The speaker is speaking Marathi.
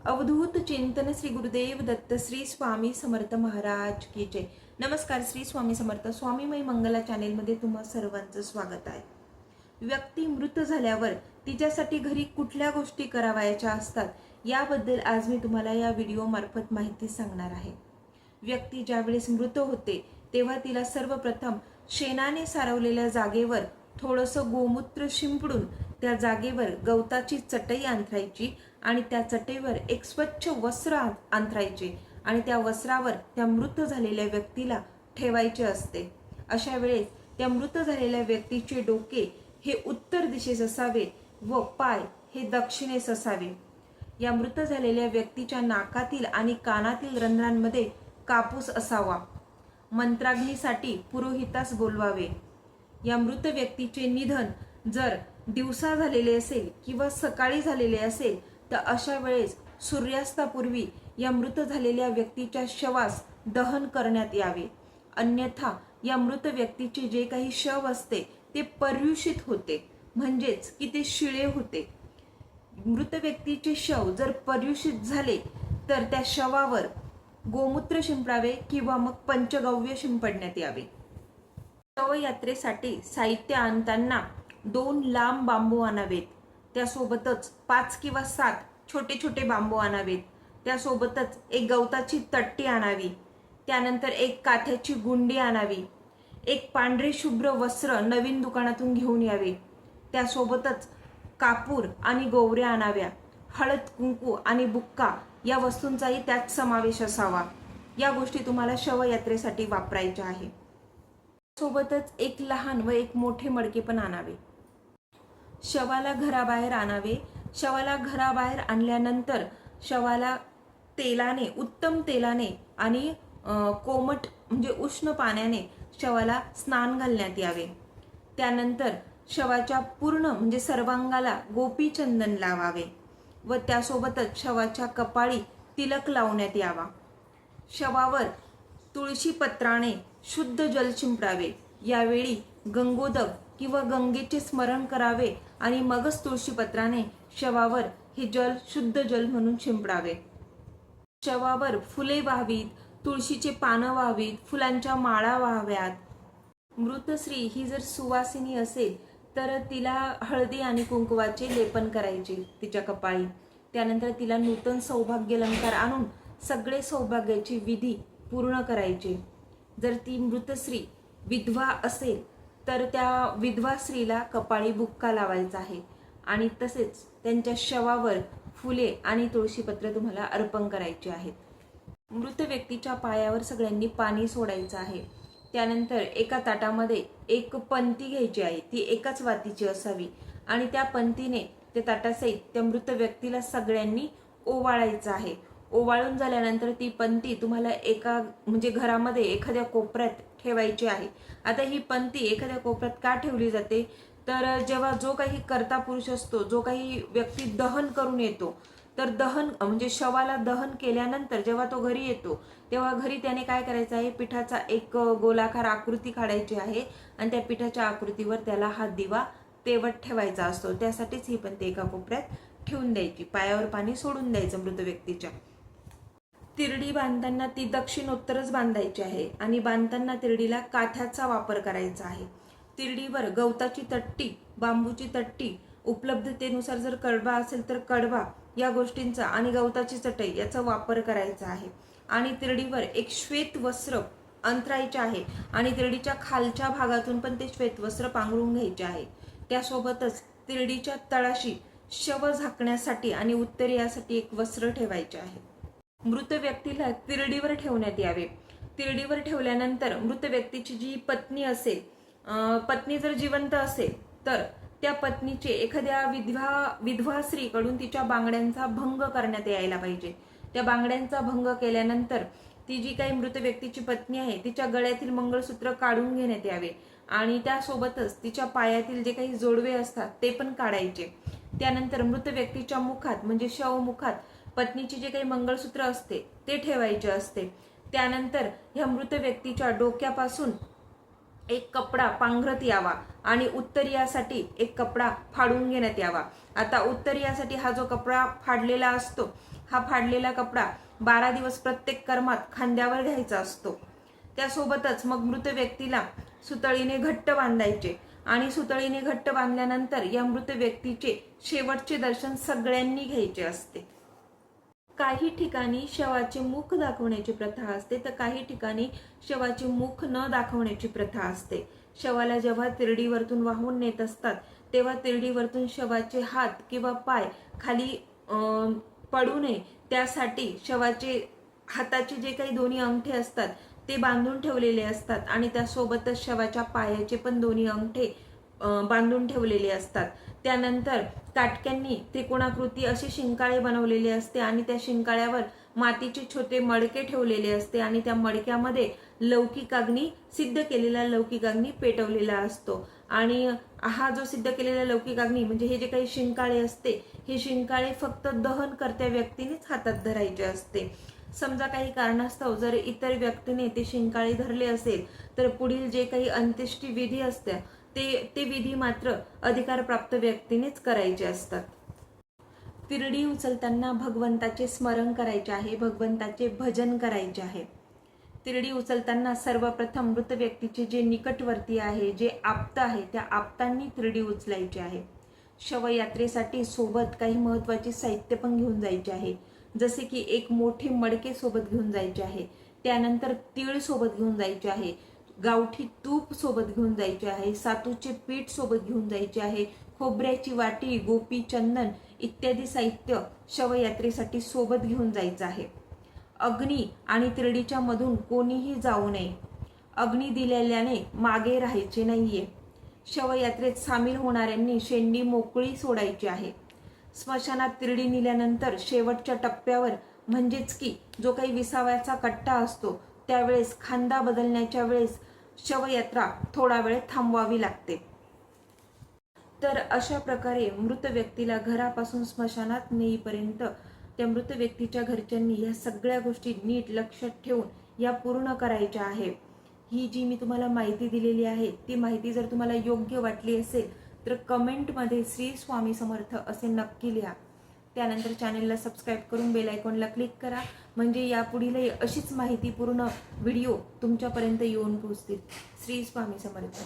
अवधूत चिंतन श्री गुरुदेव दत्त श्री स्वामी समर्थ महाराज की जय. नमस्कार श्री स्वामी समर्थ. स्वामीमय मंगला चॅनेलमध्ये तुम्हा सर्वांचं स्वागत आहे. व्यक्ती मृत झाल्यावर तिच्यासाठी घरी कुठल्या गोष्टी करावयाच्या असतात याबद्दल आज मी तुम्हाला या व्हिडिओमार्फत माहिती सांगणार आहे. व्यक्ती ज्यावेळेस मृत होते तेव्हा तिला सर्वप्रथम शेणाने सारवलेल्या जागेवर थोडंसं गोमूत्र शिंपडून त्या जागेवर गवताची चटई अंथरायची आणि त्या चटेवर एक स्वच्छ वस्त्र आं- अंथरायचे आणि त्या वस्त्रावर त्या मृत झालेल्या व्यक्तीला ठेवायचे असते. अशा वेळेस त्या मृत झालेल्या व्यक्तीचे डोके हे उत्तर दिशेस असावे व पाय हे दक्षिणेस असावे. या मृत झालेल्या व्यक्तीच्या नाकातील आणि कानातील रंध्रांमध्ये कापूस असावा. मंत्राग्नीसाठी पुरोहितास बोलवावे. या मृत व्यक्तीचे निधन जर दिवसा झालेले असेल किंवा सकाळी झालेले असेल तर अशा वेळेस सूर्यास्तापूर्वी या मृत झालेल्या व्यक्तीच्या शवास दहन करण्यात यावे. अन्यथा या मृत व्यक्तीचे जे काही शव असते ते पर्युषित होते. म्हणजेच की ते शिळे होते. मृत व्यक्तीचे शव जर पर्युषित झाले तर त्या शवावर गोमूत्र शिंपडावे किंवा मग पंचगव्य शिंपडण्यात यावे. शवयात्रेसाठी साहित्य आणताना दोन लांब बांबू आणावेत. त्यासोबतच पाच किंवा सात छोटे छोटे बांबू आणावेत. त्यासोबतच एक गवताची तट्टी आणावी. त्यानंतर एक काथ्याची गुंडी आणावी. एक पांढरे शुभ्र वस्त्र नवीन दुकानातून घेऊन यावे. त्यासोबतच कापूर आणि गोवऱ्या आणाव्या. हळद कुंकू आणि बुक्का या वस्तूंचाही त्यात समावेश असावा. या गोष्टी तुम्हाला शवयात्रेसाठी वापरायच्या आहे. सोबतच एक लहान व एक मोठे मडके पण आणावे. शवाला घराबाहेर आणावे. शवाला घराबाहेर आणल्यानंतर शवाला तेलाने उत्तम तेलाने आणि कोमट म्हणजे उष्ण पाण्याने शवाला स्नान घालण्यात यावे. त्यानंतर शवाच्या पूर्ण म्हणजे सर्वांगाला गोपीचंदन लावावे व त्यासोबतच शवाच्या कपाळी तिलक लावण्यात यावा. शवावर तुळशी पत्राने शुद्ध जल शिंपडावे. यावेळी गंगोदक किंवा गंगेचे स्मरण करावे आणि मगच तुळशीपत्राने शवावर हे जल शुद्ध जल म्हणून शिंपडावे. शवावर फुले व्हावीत तुळशीचे पानं व्हावीत फुलांच्या माळा व्हाव्यात. मृतश्री ही जर सुवासिनी असेल तर तिला हळदी आणि कुंकवाचे लेपन करायचे तिच्या कपाळी. त्यानंतर तिला नूतन सौभाग्य अलंकार आणून सगळे सौभाग्याची विधी पूर्ण करायचे. जर ती मृतश्री विधवा असेल तर त्या विधवा स्त्रीला कपाळी बुक्का लावायचा आहे. आणि तसेच त्यांच्या शवावर फुले आणि तुळशीपत्र तुम्हाला अर्पण करायची आहेत. मृत व्यक्तीच्या पायावर सगळ्यांनी पाणी सोडायचं आहे. त्यानंतर एका ताटामध्ये एक पंती घ्यायची आहे. ती एकाच वातीची असावी. आणि त्या पंतीने त्या ताटासहित त्या मृत व्यक्तीला सगळ्यांनी ओवाळायचं आहे. ओवाळून झाल्यानंतर ती पंती तुम्हाला एका म्हणजे घरामध्ये एखाद्या कोपऱ्यात ठेवायची आहे. आता ही पंती एखाद्या कोपऱ्यात का ठेवली जाते? तर जेव्हा जो काही कर्ता पुरुष असतो जो काही व्यक्ती दहन करून येतो तर दहन म्हणजे शवाला दहन केल्यानंतर जेव्हा तो घरी येतो तेव्हा घरी त्याने काय करायचं आहे? पिठाचा एक गोलाकार आकृती काढायची आहे आणि त्या पिठाच्या आकृतीवर त्याला हा दिवा तेवट ठेवायचा असतो. त्यासाठीच ही पण ते एका कोपऱ्यात ठेवून द्यायची. पायावर पाणी सोडून द्यायचं मृत व्यक्तीच्या. तिरडी बांधताना ती दक्षिणोत्तरच बांधायची आहे आणि बांधताना तिरडीला काथ्याचा वापर करायचा आहे. तिरडीवर गवताची तट्टी बांबूची तट्टी उपलब्धतेनुसार जर कडबा असेल तर कडबा या गोष्टींचा आणि गवताची चटई याचा वापर करायचा आहे. आणि तिरडीवर एक श्वेत वस्त्र अंतरायचे आहे आणि तिरडीच्या खालच्या भागातून पण ते श्वेत वस्त्र पांघरून घ्यायचे आहे. त्यासोबतच तिरडीच्या तळाशी शव झाकण्यासाठी आणि उत्तरेयासाठी एक वस्त्र ठेवायचे आहे. मृत व्यक्तीला तिरडीवर ठेवण्यात यावे. तिरडीवर ठेवल्यानंतर मृत व्यक्तीची जी पत्नी असेल पत्नी जर जिवंत असेल तर त्या पत्नीचे एखाद्या विधवा विधवा स्त्रीकडून तिच्या बांगड्यांचा भंग करण्यात यायला पाहिजे. त्या बांगड्यांचा भंग केल्यानंतर ती जी काही मृत व्यक्तीची पत्नी आहे तिच्या गळ्यातील मंगळसूत्र काढून घेण्यात यावे आणि त्यासोबतच तिच्या पायातील जे काही जोडवे असतात ते पण काढायचे. त्यानंतर मृत व्यक्तीच्या मुखात म्हणजे शवमुखात पत्नीचे जे काही मंगळसूत्र असते ते ठेवायचे असते. त्यानंतर ह्या मृत व्यक्तीच्या डोक्यापासून एक कपडा पांघरत यावा आणि उत्तरीयासाठी एक कपडा फाडून घेण्यात यावा. आता उत्तरीयासाठी हा जो कपडा फाडलेला असतो हा फाडलेला कपडा बारा दिवस प्रत्येक कर्मात खांद्यावर घ्यायचा असतो. त्यासोबतच मग मृत व्यक्तीला सुतळीने घट्ट बांधायचे आणि सुतळीने घट्ट बांधल्यानंतर या मृत व्यक्तीचे शेवटचे दर्शन सगळ्यांनी घ्यायचे असते. काही ठिकाणी शवाचे मुख दाखवण्याची प्रथा असते तर काही ठिकाणी शवाचे मुख न दाखवण्याची प्रथा असते. शवाला जेव्हा तिरडीवरतून वाहून नेत असतात तेव्हा तिरडीवरतून शवाचे हात किंवा पाय खाली पडू नये. त्यासाठी शवाचे हाताचे जे काही दोन्ही अंगठे असतात ते बांधून ठेवलेले असतात आणि त्यासोबतच शवाच्या पायाचे पण दोन्ही अंगठे बांधून ठेवलेले असतात. त्यानंतर काटक्यांनी त्रिकोणाकृती असे शिंकाळे बनवलेले असते आणि त्या शिंकाळ्यावर मातीचे छोटे मडके ठेवलेले असते आणि त्या मडक्यामध्ये लौकिक अग्नी सिद्ध केलेला लौकिक अग्नी पेटवलेला असतो. आणि हा जो सिद्ध केलेला लौकिक अग्नी म्हणजे हे जे काही शिंकाळे असते हे शिंकाळे फक्त दहन करत्या व्यक्तीनेच हातात धरायचे असते. समजा काही कारणास्तव जर इतर व्यक्तीने ते शिंकाळे धरले असेल तर पुढील जे काही अंत्येष्टी विधी असत्या ते ते विधी मात्र अधिकारप्राप्त व्यक्तीनेच करायचे असतात. तिरडी उचलताना भगवंताचे स्मरण करायचे आहे भगवंताचे भजन करायचे आहे. तिरडी उचलताना सर्वप्रथम मृत व्यक्तीचे जे निकटवर्ती आहे जे आप्त आहे त्या आप्तांनी तिरडी उचलायची आहे. शवयात्रेसाठी सोबत काही महत्त्वाचे साहित्य पण घेऊन जायचे आहे. जसे की एक मोठे मडके सोबत घेऊन जायचे आहे. त्यानंतर तीळ सोबत घेऊन जायचे आहे. गावठी तूप सोबत घेऊन जायचे आहे सातूचे पीठ सोबत घेऊन जायचे आहे खोबऱ्याची वाटी गोपी चंदन इत्यादी साहित्य शवयात्रेसाठी सोबत घेऊन जायचं आहे. अग्नी आणि तिरडीच्या मधून कोणीही जाऊ नये. अग्नी दिलेल्याने मागे राहायचे नाहीये. शवयात्रेत सामील होणाऱ्यांनी शेंडी मोकळी सोडायची आहे. स्मशानात तिरडी नेल्यानंतर शेवटच्या टप्प्यावर म्हणजेच की जो काही विसाव्याचा कट्टा असतो त्यावेळेस खांदा बदलण्याच्या वेळेस शवयात्रा थोडा वेळ थांबवावी लागते. तर अशा प्रकारे मृत व्यक्तीला घरापासून स्मशानात नेईपर्यंत त्या मृत व्यक्तीच्या घरच्यांनी या सगळ्या गोष्टी नीट लक्षात ठेवून या पूर्ण करायच्या आहे. ही जी मी तुम्हाला माहिती दिलेली आहे ती माहिती जर तुम्हाला योग्य वाटली असेल तर कमेंटमध्ये श्री स्वामी समर्थ असे नक्की लिहा. त्यानंतर चॅनेलला सबस्क्राईब करून बेल आयकॉनला क्लिक करा. म्हणजे यापुढीलही अशीच माहितीपूर्ण व्हिडिओ तुमच्यापर्यंत येऊन पोहोचतील. श्री स्वामी समर्थ.